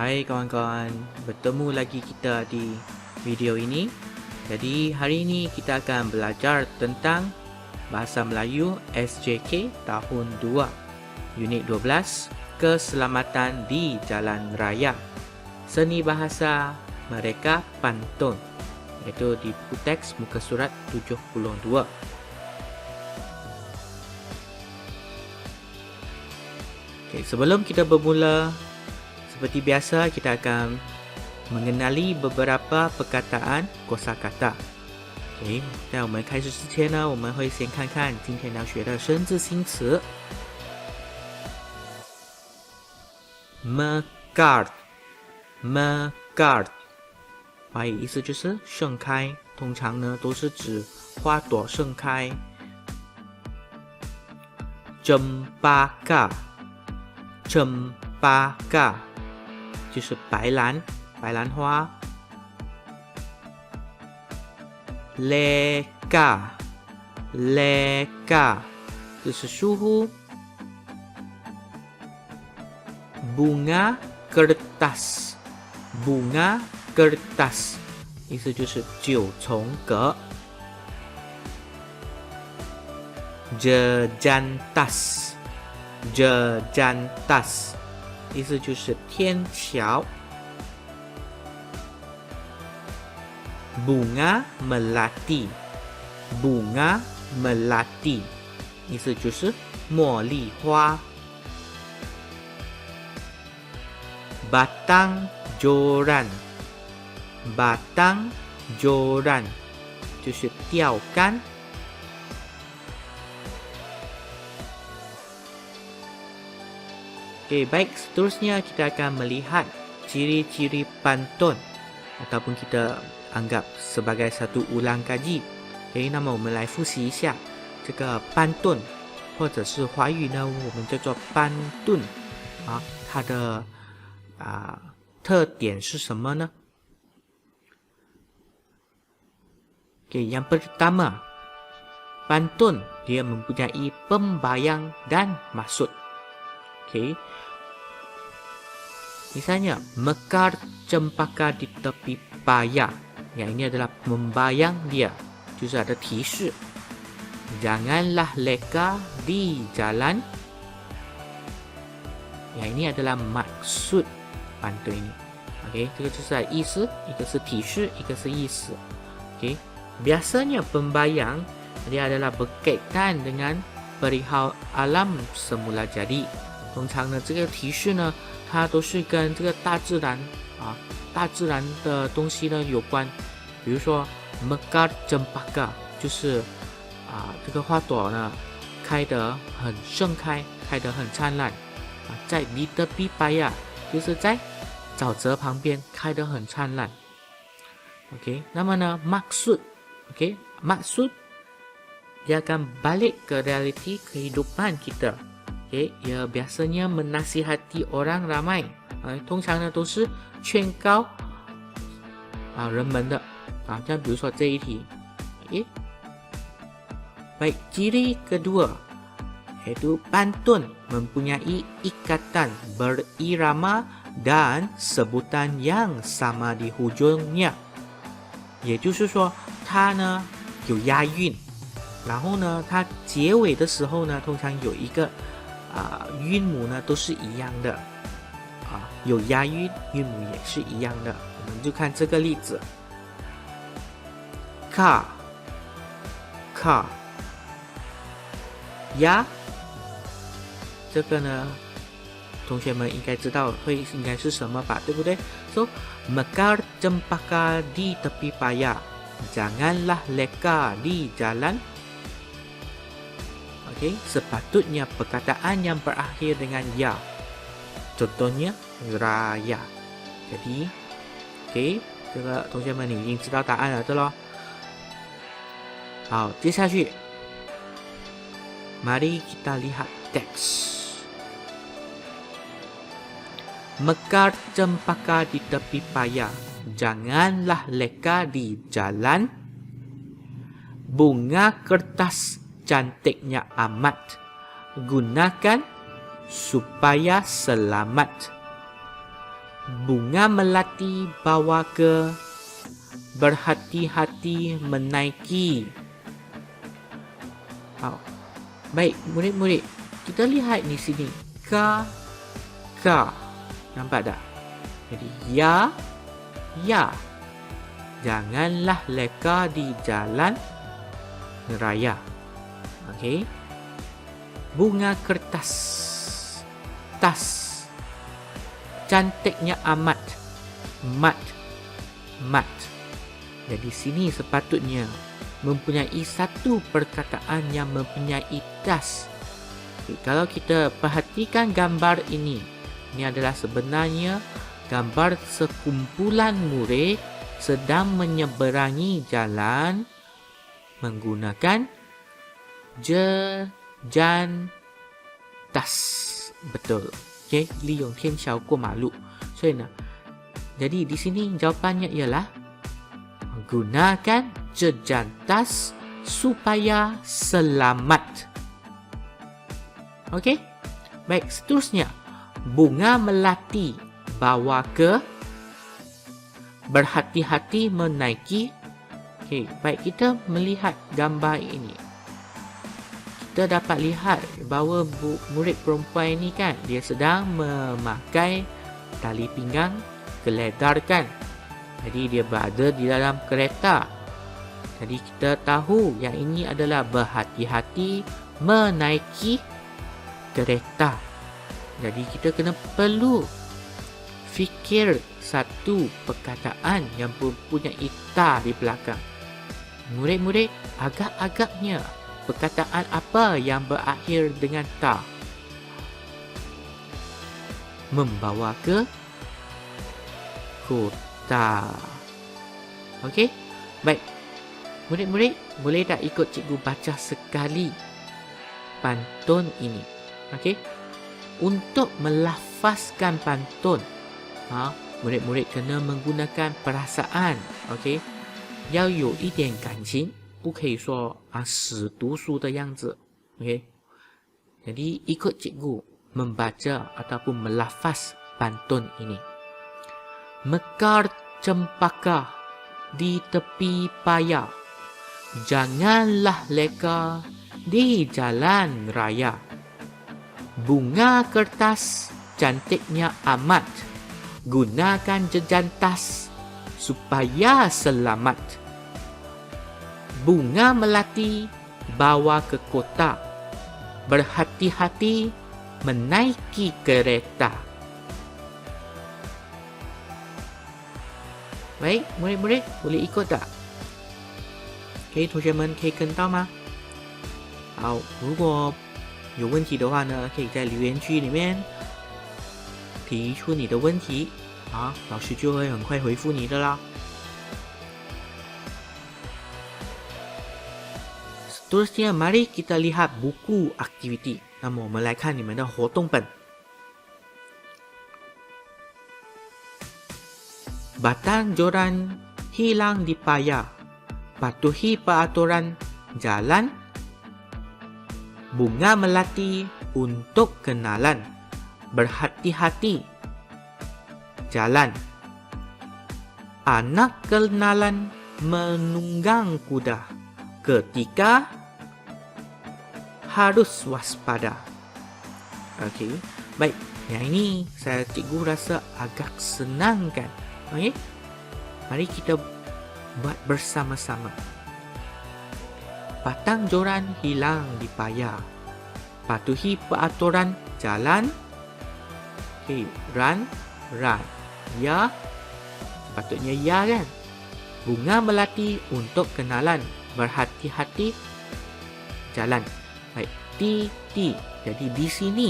Hai kawan-kawan, bertemu lagi kita di video ini. Jadi hari ini kita akan belajar tentang Bahasa Melayu SJK tahun 2 Unit 12 Keselamatan di Jalan Raya Seni Bahasa Mereka Pantun Iaitu di teks muka surat 72 Okay, sebelum kita bermula seperti biasa kita akan mengenali beberapa perkataan kosakata. OK，在我们开始之前呢，我们会先看看今天要学的生字新词。Megard，Megard，华语意思就是盛开，通常呢都是指花朵盛开。Cempaka，Cempaka。就是白兰，白兰花。Lega，Lega，就是疏忽。Bunga kertas，Bunga kertas，意思就是九重葛。Jejantas，Jejantas。 意思就是天桥。bunga melati，bunga melati，意思就是茉莉花。batang joran，batang joran，就是钓竿。Okey, baik. Seterusnya kita akan melihat ciri-ciri pantun ataupun kita anggap sebagai satu ulang kaji. Okey, 那么我们来复习一下这个班顿，或者是华语呢，我们叫做班顿啊，它的啊特点是什么呢？Okey, yang pertama, pantun dia mempunyai pembayang dan maksud. Okey. Misalnya, mekar cempaka di tepi paya. Yang ini adalah membayang dia. Juga ada tisu. Janganlah leka di jalan. Yang ini adalah maksud pantun ini. Okey, 这个就是意思，一个是提示，一个是意思。Okey, biasanya pembayang dia adalah berkaitan dengan perihal alam semula jadi. 通常呢，这个提示呢，它都是跟这个大自然啊，大自然的东西呢有关。比如说，mekar cempaka，就是啊，这个花朵呢开得很盛开，开得很灿烂啊，在 l i t b i b a 就是在沼泽旁边开得很灿烂。OK，那么呢，maksud，OK，maksud，dia akan balik ke realiti kehidupan kita。诶，也，biasanya menasihati orang ramai，啊，通常呢都是劝告啊人们的，啊，像比如说这一题，诶，baik ciri kedua yaitu pantun mempunyai ikatan berirama dan sebutan yang sama di hujungnya，也就是说，它呢有押韵，然后呢，它结尾的时候呢，通常有一个。 啊，韵母呢都是一样的，啊，有押韵，韵母也是一样的。我们就看这个例子，car car 押，这个呢，同学们应该知道会应该是什么吧，对不对？So mekar cempaka di tepi paya, janganlah leka di jalan Okey, sepatutnya perkataan yang berakhir dengan ya. Contohnya raya. Jadi, okey, 这个同学们你已经知道答案了，对咯？好，接下去，mari kita lihat teks. Mekar cempaka di tepi paya, janganlah leka di jalan. Bunga kertas cantiknya amat. Gunakan supaya selamat. bunga melati bawa ke berhati-hati menaiki. Oh. Baik, murid-murid. Kita lihat di sini. Ka, ka. Nampak tak? Jadi, ya, ya. Janganlah leka di jalan raya. Okey. Bunga kertas. Tas. Cantiknya amat. Mat. Mat. Jadi sini sepatutnya mempunyai satu perkataan yang mempunyai tas. Okay, kalau kita perhatikan gambar ini, ini adalah sebenarnya gambar sekumpulan murid sedang menyeberangi jalan menggunakan je jan Tas betul. Okey li yong tian xiao guo ma lu so nah, jadi di sini jawapannya ialah gunakan je jan Tas supaya selamat. Okey? Baik seterusnya. Bunga melati bawa ke berhati-hati menaiki. Okey baik kita melihat gambar ini. Kita dapat lihat bahawa murid perempuan ini kan dia sedang memakai tali pinggang keledarkan jadi dia berada di dalam kereta. Jadi kita tahu yang ini adalah berhati-hati menaiki kereta. Jadi kita kena perlu fikir satu perkataan yang mempunyai ta di belakang. Murid-murid agak-agaknya perkataan apa yang berakhir dengan ta? Membawa ke kota tak. Okey? Baik. Murid-murid, boleh tak ikut cikgu baca sekali pantun ini? Okey? Untuk melafazkan pantun, ha, murid-murid kena menggunakan perasaan. Okey? 要有一点感情， 不可以说啊死读书的样子。OK，jadi ikut cikgu membaca ataupun melafaz pantun ini. Mekar cempaka di tepi paya. Janganlah leka di jalan raya. Bunga kertas cantiknya amat. Gunakan jejantas supaya selamat. Bunga melati bawa ke kota. Berhati-hati menaiki kereta. Baik, murid-murid boleh ikut tak? OK，同学们可以跟到吗？好，如果有问题的话呢，可以在留言区里面提出你的问题，啊，老师就会很快回复你的啦。Seterusnya, mari kita lihat buku aktiviti. Namun, melihat ni mana hotong pen. Batang joran hilang di paya. Patuhi peraturan jalan. Bunga melati untuk kenalan. Berhati-hati. Jalan. Anak kenalan menunggang kuda. Ketika harus waspada. Okey. Baik. Yang ini saya cikgu rasa agak senang kan. Okey. Mari kita buat bersama-sama. Patang joran hilang di payah. Patuhi peraturan jalan. Okey, run, run. Ya. Patutnya ya kan? Bunga melati untuk kenalan. Berhati-hati jalan. Baik, ti ti. Jadi di sini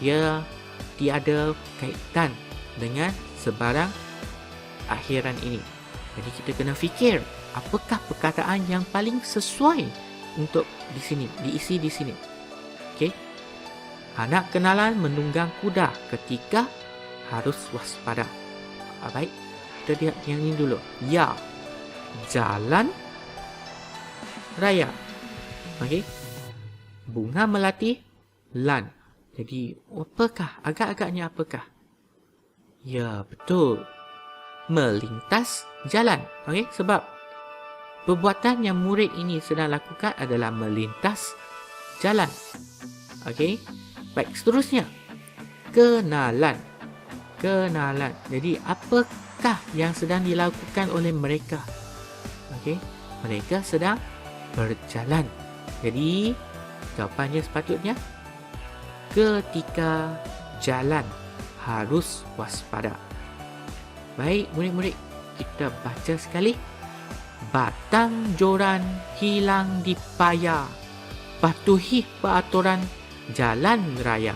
dia tiada kaitan dengan sebarang akhiran ini. Jadi kita kena fikir apakah perkataan yang paling sesuai untuk di sini, diisi di sini. Okey. Anak kenalan menunggang kuda ketika harus waspada. Ah, baik. Kita lihat yang ini dulu. Ya. Jalan raya. Okey. Bunga melati lan. Jadi apakah agak-agaknya apakah? Ya, betul. Melintas jalan. Okey, sebab perbuatan yang murid ini sedang lakukan adalah melintas jalan. Okey. Baik, seterusnya. Kenalan. Kenalan. Jadi, apakah yang sedang dilakukan oleh mereka? Okey. Mereka sedang berjalan. Jadi, jawapannya sepatutnya ketika jalan harus waspada. Baik, murid-murid, kita baca sekali. Batang joran hilang di paya. Patuhi peraturan jalan raya.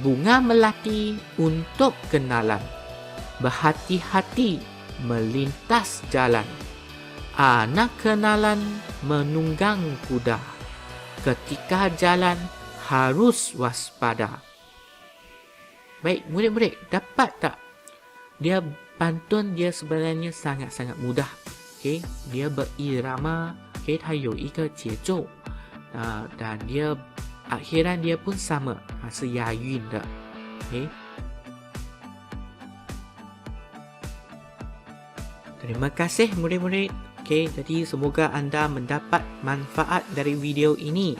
Bunga melati untuk kenalan. Berhati-hati melintas jalan. Anak kenalan menunggang kuda Ketika jalan harus waspada. Baik, murid-murid, dapat tak? Dia pantun dia sebenarnya sangat-sangat mudah. Okay, dia berirama, okay, 它有一个节奏，啊、uh, dan dia akhiran dia pun sama, uh, 是押韵的。Okay. Terima kasih murid-murid. Okay, jadi semoga anda mendapat manfaat dari video ini.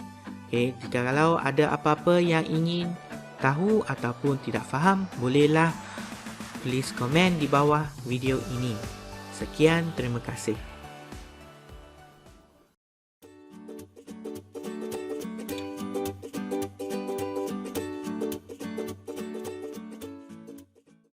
Okay, jika kalau ada apa-apa yang ingin tahu ataupun tidak faham, bolehlah tulis komen di bawah video ini. Sekian, terima kasih.